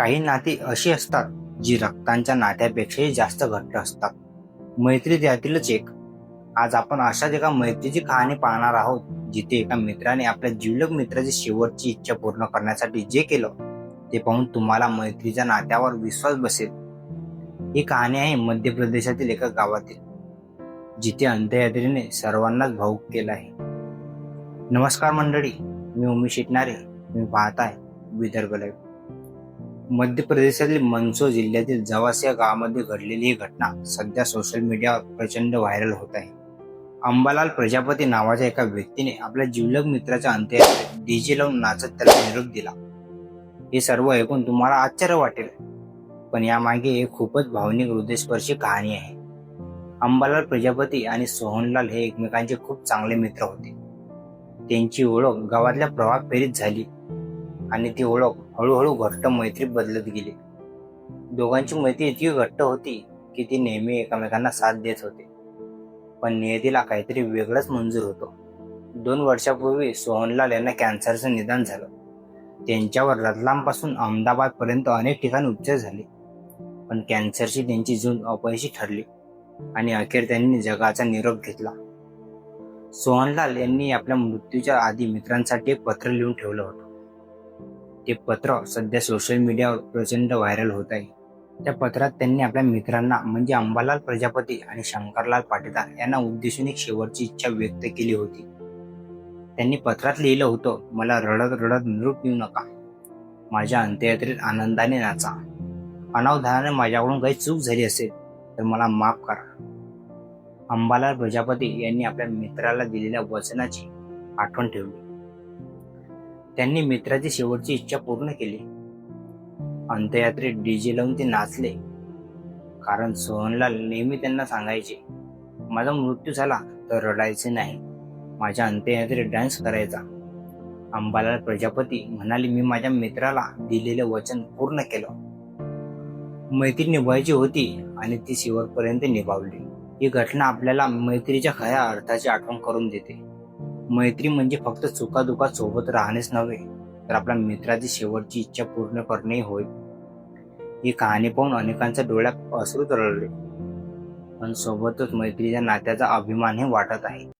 काही नाती अशी असतात जी रक्तांच्या नात्यापेक्षाही जास्त घट्ट असतात. मैत्री त्यातीलच एक. आज आपण अशाच एका मैत्रीची कहाणी पाहणार आहोत जिथे एका मित्राने आपल्या जिवलग मित्राची शेवटची इच्छा पूर्ण करण्यासाठी जे केलं ते पाहून तुम्हाला मैत्रीच्या नात्यावर विश्वास बसेल. ही कहाणी आहे मध्य प्रदेशातील एका गावातील जिथे अंत्ययात्रेने सर्वांनाच भाऊक केला आहे. नमस्कार मंडळी मी उमेश शिटणारे. मी पाहताय विदर्भ लाईव्ह मध्य प्रदेशातील मंदसौर जिल्ह्यातील जवास या गावामध्ये घडलेली ही घटना सध्या सोशल मीडियावर प्रचंड व्हायरल होत आहे. अंबालाल प्रजापती नावाच्या एका व्यक्तीने आपल्या जिवलग मित्राच्या अंत्ययात्रेत डीजे लावून नाचत त्याला निरोप दिला. हे सर्व ऐकून तुम्हाला आश्चर्य वाटेल. पण यामागे एक खूपच भावनिक हृदयस्पर्शी कहाणी आहे. अंबालाल प्रजापती आणि सोहनलाल हे एकमेकांचे खूप चांगले मित्र होते. त्यांची ओळख गावातल्या प्रभाग फेरीत झाली आणि ती ओळख हळूहळू घट्ट मैत्रीत बदलत गेली. दोघांची मैत्री इतकी घट्ट होती की ती नेहमी एकमेकांना साथ देत होते. पण नियतीला काहीतरी वेगळंच मंजूर होतं. दोन वर्षापूर्वी सोहनलाल यांना कॅन्सरचं निदान झालं. त्यांच्यावर रतलामपासून अहमदाबाद पर्यंत अनेक ठिकाणी उपचार झाले. पण कॅन्सरची त्यांची झुंज अपयशी ठरली आणि अखेर त्यांनी जगाचा निरोप घेतला. सोहनलाल यांनी आपल्या मृत्यूच्या आधी मित्रांसाठी एक पत्र लिहून ठेवलं होतं. ते पत्र सध्या सोशल मीडियावर प्रचंड व्हायरल होत आहे. त्या पत्रात त्यांनी आपल्या मित्रांना म्हणजे अंबालाल प्रजापती आणि शंकरलाल पाटीदार यांना उद्देशून एक शेवटची इच्छा व्यक्त केली होती. त्यांनी पत्रात लिहिलं होतं मला रडत रडत निरूप येऊ नका. माझ्या अंत्ययात्रेत आनंदाने नाचा. अनावधानाने माझ्याकडून काही चूक झाली असेल तर मला माफ करा. अंबालाल प्रजापती यांनी आपल्या मित्राला दिलेल्या वचनाची आठवण ठेवली. त्यांनी मित्राची शेवटची इच्छा पूर्ण केली. अंत्ययात्रेत डीजे लावून ते नाचले. कारण सोहनलाल नेहमी त्यांना सांगायचे माझा मृत्यू झाला तर रडायचे नाही. माझ्या अंत्ययात्रेत डान्स करायचा. अंबालाल प्रजापती म्हणाले मी माझ्या मित्राला दिलेले वचन पूर्ण केलं. मैत्री निभायची होती आणि ती शेवटपर्यंत निभावली. ही घटना आपल्याला मैत्रीच्या खऱ्या अर्थाची आठवण करून देते. मैत्री म्हणजे फक्त चुकादुखात सोबत राहणेच नव्हे तर आपल्या मित्राची शेवटची इच्छा पूर्ण करणे होय. ही कहाणी पाहून अनेकांच्या डोळ्यात असू तरळले. पण सोबतच मैत्रीच्या नात्याचा अभिमानही वाटत आहे.